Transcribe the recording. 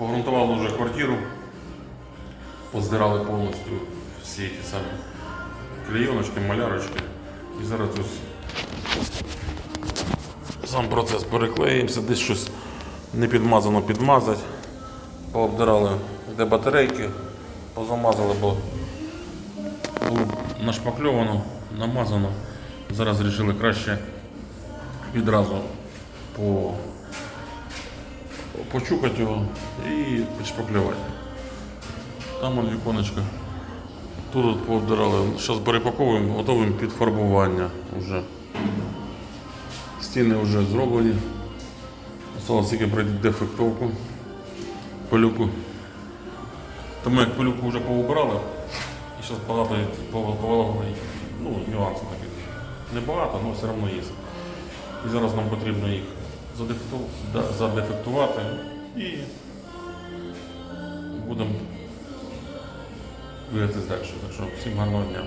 Погрунтували вже квартиру, поздирали повністю всі ті самі клейоночки, малярочки. І зараз ось сам процес переклеїмося, десь щось не підмазано підмазати. Пообдирали де батарейки, позамазали, бо нашпакльовано, намазано. Зараз вирішили краще відразу по, почухати його і підшпаклювати. Там он віконечко. Тут от пообдирали. Зараз перепаковуємо, готуємо під фарбування вже. Стіни вже зроблені. Осталось тільки пройти дефектовку. Пилюку. Тому як пилюку вже поубирали, і зараз багато є пов- повилагали, ну, нюансів таких. Небагато, але все одно є. І зараз нам потрібно їх задефектувати і будемо двигатись далі. Так що всім гарного дня.